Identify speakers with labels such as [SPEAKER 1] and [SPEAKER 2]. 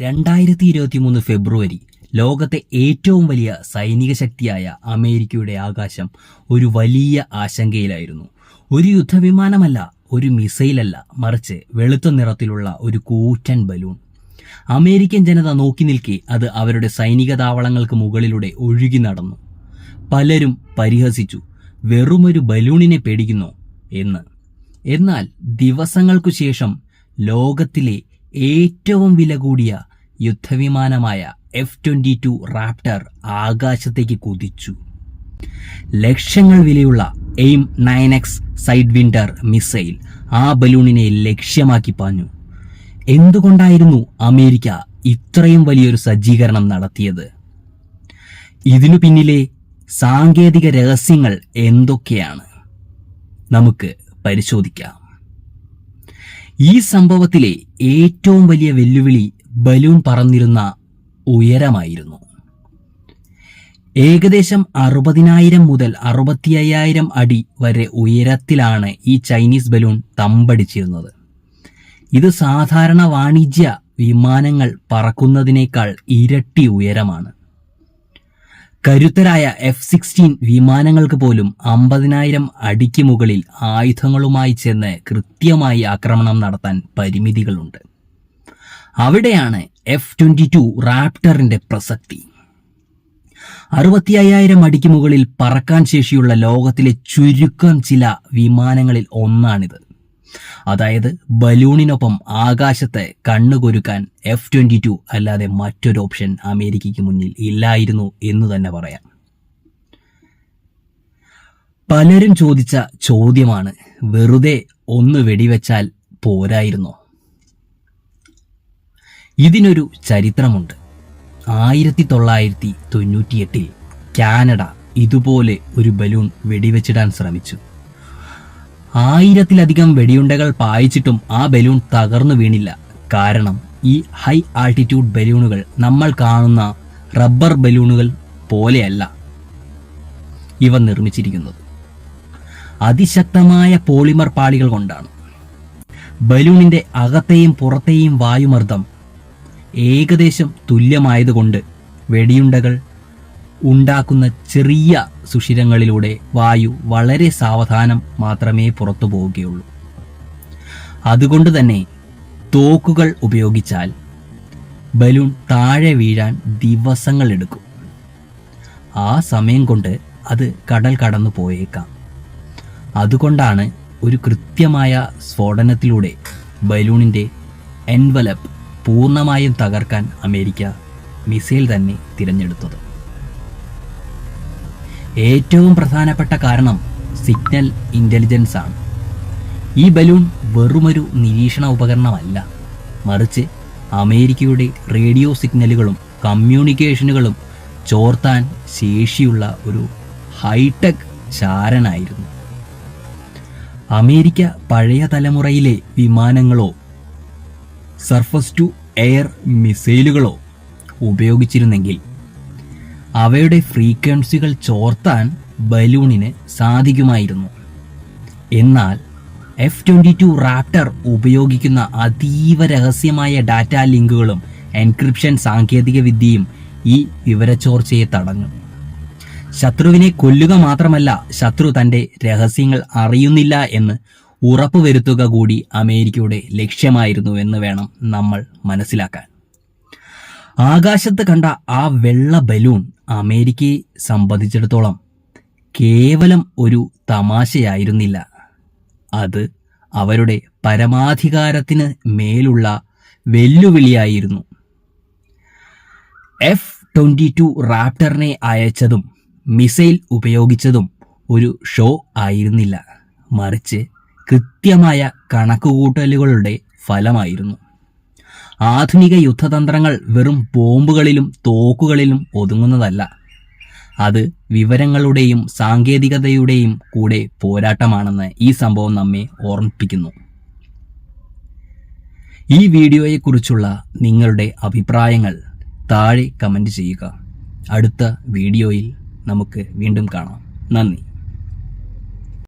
[SPEAKER 1] രണ്ടായിരത്തി ഇരുപത്തി മൂന്ന് ഫെബ്രുവരി ലോകത്തെ ഏറ്റവും വലിയ സൈനിക ശക്തിയായ അമേരിക്കയുടെ ആകാശം ഒരു വലിയ ആശങ്കയിലായിരുന്നു. ഒരു യുദ്ധവിമാനമല്ല ഒരു മിസൈലല്ല മറിച്ച് വെളുത്ത നിറത്തിലുള്ള ഒരു കൂറ്റൻ ബലൂൺ. അമേരിക്കൻ ജനത നോക്കി നിൽക്കെ അത് അവരുടെ സൈനിക താവളങ്ങൾക്ക് മുകളിലൂടെ ഒഴുകി നടന്നു. പലരും പരിഹസിച്ചു വെറുമൊരു ബലൂണിനെ പേടിക്കുന്നു? എന്ന്. എന്നാൽ ദിവസങ്ങൾക്കു ശേഷം ലോകത്തിലെ ഏറ്റവും വില കൂടിയ യുദ്ധവിമാനമായ എഫ് ട്വന്റി ടു റാപ്റ്റർ ആകാശത്തേക്ക് കുതിച്ചു. ലക്ഷങ്ങൾ വിലയുള്ള AIM nine X Sidewinder missile ആ ബലൂണിനെ ലക്ഷ്യമാക്കി പാഞ്ഞു. എന്തുകൊണ്ടായിരുന്നു അമേരിക്ക ഇത്രയും വലിയൊരു സജ്ജീകരണം നടത്തിയത്? ഇതിനു പിന്നിലെ സാങ്കേതിക രഹസ്യങ്ങൾ എന്തൊക്കെയാണ്? നമുക്ക് പരിശോധിക്കാം. ഈ സംഭവത്തിലെ ഏറ്റവും വലിയ വെല്ലുവിളി ബലൂൺ പറന്നിരുന്ന ഉയരമായിരുന്നു. ഏകദേശം അറുപതിനായിരം മുതൽ അറുപത്തി അയ്യായിരം അടി വരെ ഉയരത്തിലാണ് ഈ ചൈനീസ് ബലൂൺ തമ്പടിച്ചിരുന്നത്. ഇത് സാധാരണ വാണിജ്യ വിമാനങ്ങൾ പറക്കുന്നതിനേക്കാൾ ഇരട്ടി ഉയരമാണ്. കരുത്തരായ എഫ് സിക്സ്റ്റീൻ വിമാനങ്ങൾക്ക് പോലും അമ്പതിനായിരം അടിക്ക് മുകളിൽ ആയുധങ്ങളുമായി ചെന്ന് കൃത്യമായി ആക്രമണം നടത്താൻ പരിമിതികളുണ്ട്. അവിടെയാണ് എഫ് ട്വന്റി ടു റാപ്റ്ററിന്റെ പ്രസക്തി. അറുപത്തി അയ്യായിരം അടിക്ക് മുകളിൽ പറക്കാൻ ശേഷിയുള്ള ലോകത്തിലെ ചുരുക്കം ചില വിമാനങ്ങളിൽ ഒന്നാണിത്. അതായത് ബലൂണിനൊപ്പം ആകാശത്തെ കണ്ണുകൊരുക്കാൻ എഫ് ട്വന്റി ടു അല്ലാതെ മറ്റൊരു ഓപ്ഷൻ അമേരിക്കയ്ക്ക് മുന്നിൽ ഇല്ലായിരുന്നു എന്ന് തന്നെ പറയാം. പലരും ചോദിച്ച ചോദ്യമാണ് വെറുതെ ഒന്ന് വെടിവെച്ചാൽ പോരായിരുന്നോ? ഇതിനൊരു ചരിത്രമുണ്ട്. ആയിരത്തി തൊള്ളായിരത്തി തൊണ്ണൂറ്റിയെട്ടിൽ കാനഡ ഇതുപോലെ ഒരു ബലൂൺ വെടിവെച്ചിടാൻ ശ്രമിച്ചു. ആയിരത്തിലധികം വെടിയുണ്ടകൾ പായിച്ചിട്ടും ആ ബലൂൺ തകർന്നു വീണില്ല. കാരണം ഈ ഹൈ ആൾട്ടിറ്റ്യൂഡ് ബലൂണുകൾ നമ്മൾ കാണുന്ന റബ്ബർ ബലൂണുകൾ പോലെയല്ല ഇവ നിർമ്മിച്ചിരിക്കുന്നത്. അതിശക്തമായ പോളിമർ പാളികൾ കൊണ്ടാണ്. ബലൂണിന്റെ അകത്തെയും പുറത്തെയും വായുമർദ്ദം ഏകദേശം തുല്യമായതുകൊണ്ട് വെടിയുണ്ടകൾ ഉണ്ടാക്കുന്ന ചെറിയ സുഷിരങ്ങളിലൂടെ വായു വളരെ സാവധാനം മാത്രമേ പുറത്തു പോവുകയുള്ളൂ. അതുകൊണ്ട് തന്നെ തോക്കുകൾ ഉപയോഗിച്ചാൽ ബലൂൺ താഴെ വീഴാൻ ദിവസങ്ങൾ എടുക്കും. ആ സമയം കൊണ്ട് അത് കടൽ കടന്നു പോയേക്കാം. അതുകൊണ്ടാണ് ഒരു കൃത്യമായ സ്ഫോടനത്തിലൂടെ ബലൂണിന്റെ എൻവലപ്പ് പൂർണമായും തകർക്കാൻ അമേരിക്ക മിസൈൽ തന്നെ തിരഞ്ഞെടുത്തത്. ഏറ്റവും പ്രധാനപ്പെട്ട കാരണം സിഗ്നൽ ഇന്റലിജൻസ് ആണ്. ഈ ബലൂൺ വെറുമൊരു നിരീക്ഷണ ഉപകരണമല്ല. മറിച്ച് അമേരിക്കയുടെ റേഡിയോ സിഗ്നലുകളും കമ്മ്യൂണിക്കേഷനുകളും ചോർത്താൻ ശേഷിയുള്ള ഒരു ഹൈടെക് ചാരനായിരുന്നു. അമേരിക്ക പഴയ തലമുറയിലെ വിമാനങ്ങളോ സർഫസ് ടു എയർ മിസൈലുകളോ ഉപയോഗിച്ചിരുന്നെങ്കിൽ അവയുടെ ഫ്രീക്വൻസികൾ ചോർത്താൻ ബലൂണിന് സാധിക്കുമായിരുന്നു. എന്നാൽ എഫ് ട്വന്റി ടു റാപ്റ്റർ ഉപയോഗിക്കുന്ന അതീവ രഹസ്യമായ ഡാറ്റാ ലിങ്കുകളും എൻക്രിപ്ഷൻ സാങ്കേതിക വിദ്യയും ഈ വിവരച്ചോർച്ചയെ തടഞ്ഞു. ശത്രുവിനെ കൊല്ലുക മാത്രമല്ല ശത്രു തന്റെ രഹസ്യങ്ങൾ അറിയുന്നില്ല എന്ന് ഉറപ്പുവരുത്തുക കൂടി അമേരിക്കയുടെ ലക്ഷ്യമായിരുന്നു എന്ന് വേണം നമ്മൾ മനസ്സിലാക്കാൻ. ആകാശത്ത് കണ്ട ആ വെള്ള ബലൂൺ അമേരിക്കയെ സംബന്ധിച്ചിടത്തോളം കേവലം ഒരു തമാശയായിരുന്നില്ല. അത് അവരുടെ പരമാധികാരത്തിന് മേലുള്ള വെല്ലുവിളിയായിരുന്നു. എഫ് ട്വന്റി ടു റാപ്റ്ററിനെ അയച്ചതും മിസൈൽ ഉപയോഗിച്ചതും ഒരു ഷോ ആയിരുന്നില്ല. മറിച്ച് കൃത്യമായ കണക്കുകൂട്ടലുകളുടെ ഫലമായിരുന്നു. ആധുനിക യുദ്ധതന്ത്രങ്ങൾ വെറും ബോംബുകളിലും തോക്കുകളിലും ഒതുങ്ങുന്നതല്ല. അത് വിവരങ്ങളുടെയും സാങ്കേതികതയുടെയും കൂടെ പോരാട്ടമാണെന്ന് ഈ സംഭവം നമ്മെ ഓർമ്മിപ്പിക്കുന്നു. ഈ വീഡിയോയെക്കുറിച്ചുള്ള നിങ്ങളുടെ അഭിപ്രായങ്ങൾ താഴെ കമന്റ് ചെയ്യുക. അടുത്ത വീഡിയോയിൽ നമുക്ക് വീണ്ടും കാണാം. നന്ദി.